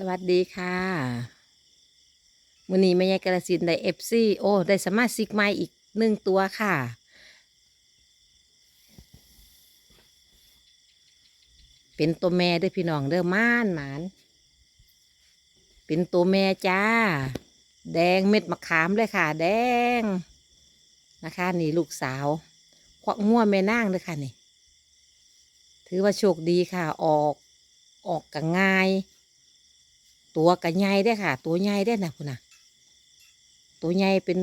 สวัสดีค่ะมือนี้แม่ยายกระสินได้เอฟซีโอ้ ได้สมาชิกใหม่อีกหนึ่งตัวค่ะ เป็นตัวแม่เด้วยพี่น้องเด้อม่านหมาน เป็นตัวแม่จ้า แดงเม็ดมะขามเลยค่ะ แดงนะคะ นี่ลูกสาวควักง่วแม่นางเลยค่ะนี่ ถือว่าโชคดีค่ะ ออก ออกกัง่าย ตัวกระใหญ่ได้ค่ะ ตัวใหญ่ได้นะคุณน่ะตัวใหญ่เป็น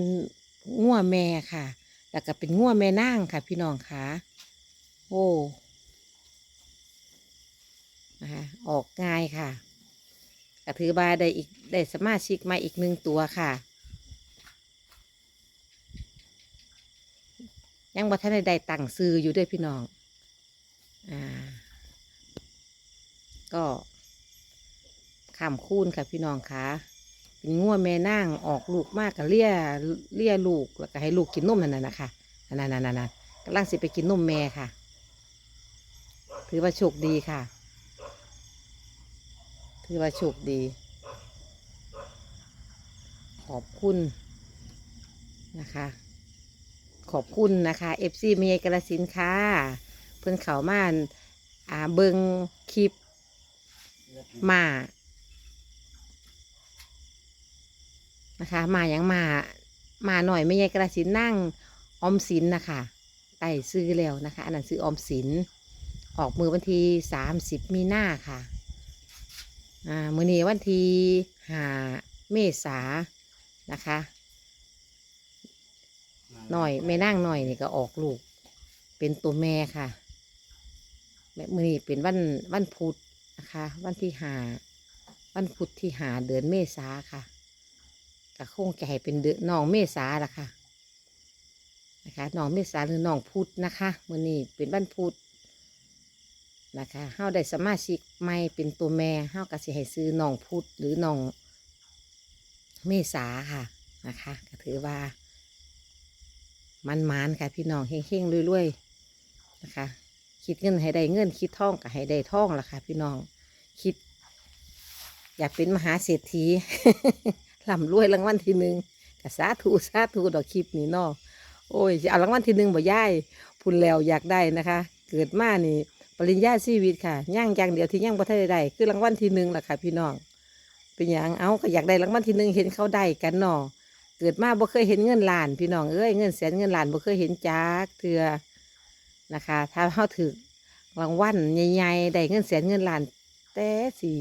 ง่วแม่ค่ะ แล้วก็เป็นง่วแม่นางค่ะ พี่น้องค่ะ โอ้นะคะออกง่ายค่ะก็ถือบาได้อีกได้สมาชิกมาอีกหนึ่งตัวค่ะ ยังบ่ทันได้ได้ตั้งซื้ออยู่ด้วยพี่น้อง อ่า ก็ ข้ามคูนค่ะพี่น้องคะเป็นง่วแม่นางออกลูกมากกับเลี้ยเลี้ยลูกแล้วก็ให้ลูกกินนมนั่นน่ะนะคะนั่นนั่นนั่นนั่นกำลังสิไปกินนมแม่ค่ะ ถือว่าโชคดีค่ะ ถือว่าโชคดี ขอบคุณนะคะ ขอบคุณนะคะเอฟซีเมย์กระสินค่ะ เพิ่อนเขามาอ่าเบิงคลิปมา นะคะ มาอย่างมา มาหน่อยไม่ใช่กระสินนั่งออมสินนะคะไต่ซื้อแล้วนะคะ อันนั้นซื้อออมสิน ออกมือวันที่สามสิบมีหน้าค่ะ อ่า มือนี้วันที่ห้าเมษานะคะหน่อยแม่นั่งหน่อยนี่ก็ออกลูก เป็นตัวแม่ค่ะแม่มือนี้เป็นวันวันพุธนะคะ วันที่หาวันพุธที่หาเดือนเมษาค่ะ ก็คงจะให้เป็นเดือนน้องเมษาละค่ะนะคะน้องเมษาหรือน้องพุธนะคะมือนี้เป็นวันพุธนะคะเฮาได้สมาชิกใหม่เป็นตัวแม่เฮาก็สิให้ซื้อน้องพุธหรือน้องเมษาค่ะนะคะก็ถือว่ามันมานค่ะพี่น้องเฮงๆรวยๆนะคะคิดเงินให้ได้เงินคิดท่องก็ให้ได้ท่องล่ะค่ะพี่น้องคิด อยากเป็นมหาเศรษฐี ร่ำรวยรางวัลที่หนึ่งก็สาธุสาธุดอกคลิปนี้เนาะโอ้ยเอารางวัลที่หนึ่งบ่ย่ายพุ่นแล้วอยากได้นะคะ เกิดมานี่ปริญญาชีวิตค่ะย่างอย่างเดียวที่ย่างบ่ทันได้ได้คือรางวัลที่หนึ่งล่ะค่ะพี่น้องเป็นอย่างเอาก็อยากได้รางวัลที่หนึ่งเห็นเขาได้กันนาะเกิดมาบ่เคยเห็นเงินล้านพี่น้องเอ้ยเงินแสนเงินล้านบ่เคยเห็นจักเทือนะคะ ถ้าเฮาถือรางวัลใหญ่ๆได้เงินแสนเงินล้านแต่สิ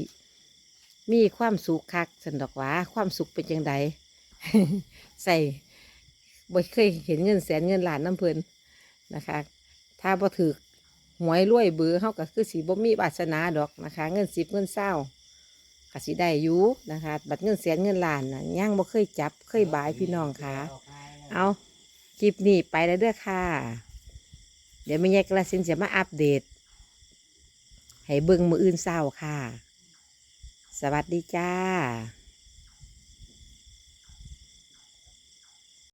มีความสุขคักสันดอกว่าความสุขเป็นจังไดใส่บ่เคยเห็นเงินแสนเงินล้านน้ำเพลินนะคะ ถ้าบ่ถือหวยรวยเบือเฮาก็คือสิบ่มีวาสนาดอกนะคะ เงินสิบเงินเศร้าก็สิได้อยู่นะคะ บัตรเงินแสนเงินล้านนะย่างบ่เคยจับเคยบายพี่น้องค่ะ เอาคลิปนี้ไปแล้วเด้อค่ะ เดี๋ยวแม่ยายกระสินจะมาอัปเดต ให้เบิ่งมืออื่นเศร้าค่ะ สวัสดีจ้า